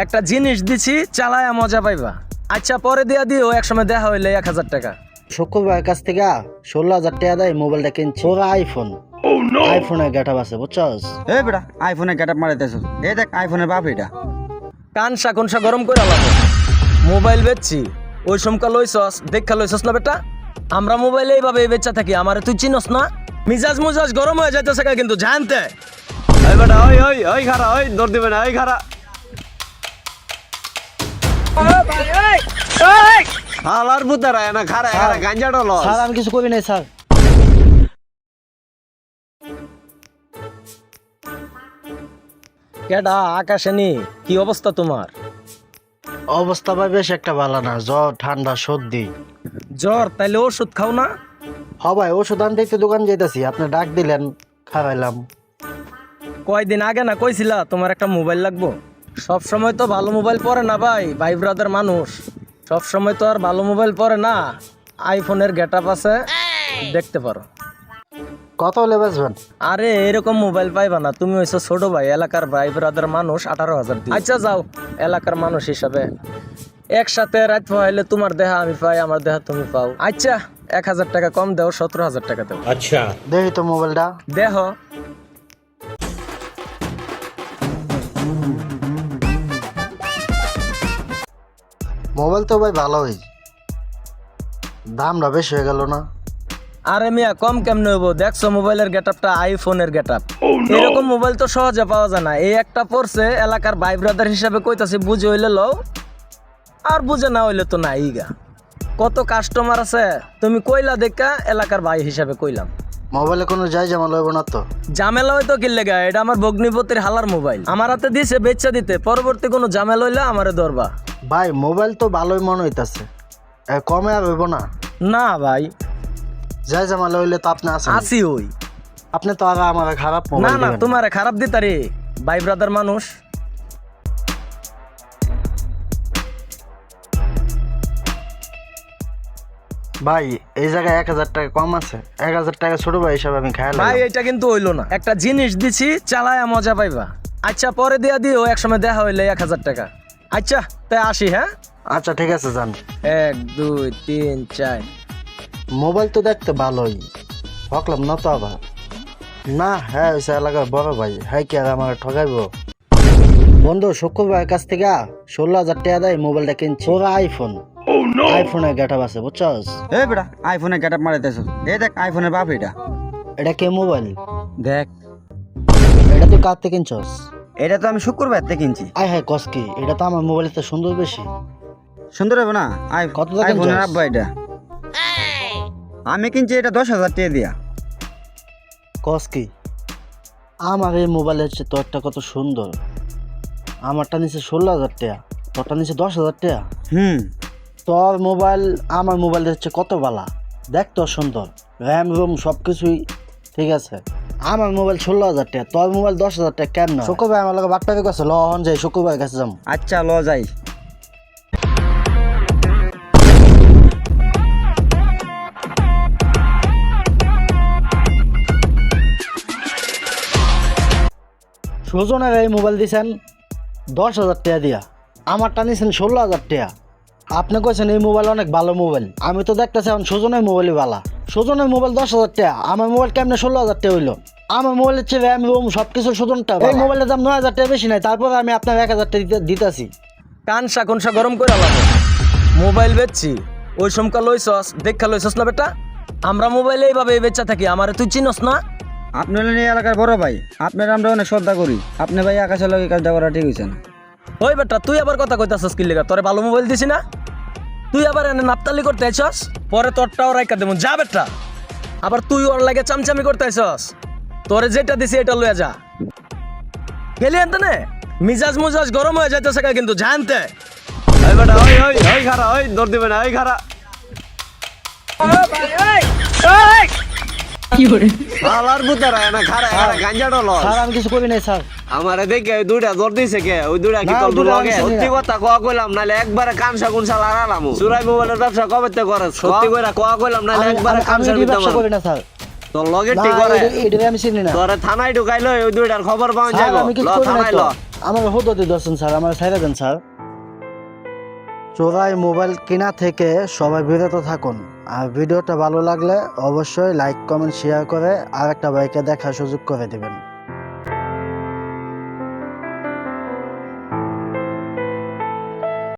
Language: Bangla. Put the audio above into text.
একটা জিনিস দিছি চালায়া মজা পাইবা। আচ্ছা পরে দিয়া দিও এক সময় দেখা হইলে এক হাজার টাকা। শুক্রবার কাছ থেকে ষোলো হাজার টাকা দেয় মোবাইলটা কিনছি। ওরা আইফোন আইফোনের গেটা আছে বুঝছস? এ বেটা আইফোনে গেট আপ মারাইতেছ। এই দেখ আইফোনের বাপ এটা। কানসা কোনসা গরম করে আলাদা মোবাইল বেচছি ওই সমকা লইছস দেখা লইছস না বেটা? আমরা মোবাইলে এইভাবে বেচা থাকি আমারে তুই চিনস না? মিজাজ মুজাজ গরম হয়ে যাইতেছে কিন্তু জানতে? ওই বেটা ওই ওই ওই খারা ওই দৌড় দিবে না ওই খারা। হালার বুতারা না খারা খারা গাঞ্জা ডলো স্যার আমি কিছু করি নাই স্যার কেডা আকাশে কি অবস্থা তোমার অবস্থা ভাই বেশ একটা ভালো না জ্বর ঠান্ডা সর্দি জ্বর তাইলে ওষুধ খাও না হ ভাই ওষুধ আনতে দোকান যাইতেছি আপনি ডাক দিলেন খাওয়াইলাম কয়দিন আগে না কইছিলা তোমার একটা মোবাইল লাগবো সব সময় তো ভালো মোবাইল পরে না ভাই ভাই ব্রাদার মানুষ। সব সময় তো আর ভালো মোবাইল পরে না। আইফোনের গেট আপ আছে দেখতে পারো। কত হলে বেচবেন? আরে এরকম মোবাইল পাইবা না। তুমি হইছো ছোট ভাই এলাকার ভাই ব্রাদার মানুষ আঠারো হাজার আচ্ছা যাও এলাকার মানুষ হিসাবে। একসাথে রাত পাইলে তোমার দেহা আমি পাই আমার দেহা তুমি পাও। আচ্ছা এক হাজার টাকা কম দেও সতেরো হাজার টাকা দেও। দেখি তো মোবাইলটা। দেহ মোবাইল তো ভাই ভালোই দামটা বেশি হয়ে গেল না। আরে মিয়া কম কেমনে হইব? দেখছ মোবাইলের গেট আপটা আইফোনের গেট আপ এরকম মোবাইল তো সহজে পাওয়া যায় না। এই একটা পড়ছে এলাকার ভাই ব্রাদার হিসাবে কইতাছি বুঝে হইলে লও আর বুঝে না হইলে তো নাই গা কত কাস্টমার আছে তুমি কইলা দেখা এলাকার ভাই হিসাবে কইলাম। মোবাইলে কোনো যাই জামা লইব না তো? ঝামেলা হয়তো কিনলে গা এটা আমার ভগ্নিপতির হালার মোবাইল। আমার হাতে দিছে বেচা দিতে পরবর্তী কোনো ঝামেলা হইলে আমারে ধরবা। ভাই মোবাইল তো ভালোই মনে হইতাছে। এ, কমে আর হইব না। না ভাই। যাই জামা লইলে তো আপনি আছেন। আসি ওই। আপনি তো আগে আমার খারাপ না মোবাইল না দিবেন। তোমারে খারাপ দিতারে। ভাই ব্রাদার মানুষ। ভাই এই জায়গায় এক হাজার টাকা কম আছে। এক হাজার টাকা ছোট ভাই হিসাবে আমি খাই ভাই এটা কিন্তু হইল না। একটা জিনিস দিছি চালায়া মজা পাইবা। আচ্ছা পরে দিয়া দিও এক সময় দেখা হইলে এক হাজার টাকা। আচ্ছা তাই আসি হ্যাঁ? আচ্ছা ঠিক আছে যান। এক দুই তিন চার। মোবাইল তো দেখতে ভালোই। ভাবলাম না তো আবার? না হ্যাঁ ওই এলাকার বড় ভাই। হ্যাঁ কি আর আমার ঠকাইব? বন্ধু শুক্রবার কাছ থেকে ষোলো হাজার টাকা দেয় মোবাইলটা কিনছি। ওরা আইফোন আইফোনের গেট আছে বুঝছস? এ বেটা আইফোনে গেট আপ মারাইতেছ। এই দেখ আইফোনের বাপ এটা। এটা কে মোবাইল দেখ। এটা তুই কার থেকে কিনছস? এটা তো আমি শুক্রবার থেকে কিনছি। আয় হ্যাঁ কস কি? এটা তো আমার মোবাইলের তো সুন্দর বেশি। সুন্দর হবে না? আই কত টাকা আইফোনের আব্বা এটা। আমি কিনছি এটা দশ হাজার টাকা দিয়া। কস কি? আমার এই মোবাইলের হচ্ছে তোরটা কত সুন্দর। আমারটা নিচে ষোলো হাজার টাকা তোরটা নিচে দশ হাজার টাকা। হুম। তোর মোবাইল আমার মোবাইল হচ্ছে কত বালা দেখ তোর সুন্দর। র্যাম রোম সব কিছুই ঠিক আছে? আমার মোবাইল ষোলো হাজার টাকা তোর মোবাইল দশ হাজার টাকা কেন শুক্রবার আমার লোক বাটপাড়ি কাছে লহন যাই শুক্রবার কাছে যাম। আচ্ছা ল যাই। সুজনের এই মোবাইল দিয়েছেন দশ হাজার টাকা দিয়া। আমারটা নিয়েছেন ষোলো হাজার টাকা। আপনি কইছেন এই মোবাইল অনেক ভালো মোবাইল আমি তো দেখতেছি এখন সুজনের মোবাইলই ভালো। সুজনের মোবাইল দশ হাজার টাকা। আমার মোবাইল কেমনে ষোলো হাজার টাকা হইল? আমার মোবাইলের চেয়ে র্যাম রোম সব কিছু সুজনটা এই মোবাইলের দাম নয় হাজার টাকা বেশি নাই। তারপর আমি আপনার এক হাজার টাকা দিতে- দিতেছি। কানসা কোনসা গরম করে আলাদা মোবাইল বেচছি। ওই সমকা লইছস দেখা লইছস না বেটা? আমরা মোবাইলে এইভাবে বেচা থাকি। আমার তুই চিনস না? আপনি হলেন এই এলাকার বড় ভাই। আপনার আমরা অনেক শ্রদ্ধা করি। আপনি ভাই আকাশের লগে কাজটা করা ঠিক হয়েছে না। ওই বেটা তুই আবার কথা কইতাছস কি লেগা তোরে ভালো মোবাইল দিছি না? তুই আবার এনে নাপতালি করতে আইছস? পরে তোরটাও রাইকা দেবো। যা বেটা। আবার তুই ওর লাগে চামচামি করতে আইছস। তোরে যেটা দিছি এটা লয়ে যা। গেলি আনতে নে মিজাজ মুজাজ গরম হয়ে যাইতেছে কিন্তু জানতে ওই বেটা, ওই ওই ওই খারা, ওই, দৌড় দিবে না, ওই খারা। হালার আমি কিছু করি নাই স্যার। আমারে দেখে ওই দুইটা জোর দিছে কে? ওই দুইটা কি তোর লগে সত্যি কথা কোয়া কইলাম নালে একবারে কানসা কুনসা লাগালাম সুরাই মোবাইলের ব্যবসা কবে তে করে? সত্যি কইরা কোয়া কইলাম নালে একবারে ব্যবসা করি না স্যার। তোর লগে না ঠিক করে। এটা- এটা আমি চিনি না। তোরে থানায় ঢুকাইলো ওই দুইটার খবর পাওয়া স্যার, যাব ল থানায় আমার হদতি দর্শন স্যার আমার দেন স্যার। চোরাই মোবাইল কেনা থেকে সবাই বিরত থাকুন। আর ভিডিওটা ভালো লাগলে অবশ্যই লাইক কমেন্ট শেয়ার করে আর একটা বাইকে দেখার সুযোগ করে দেবেন।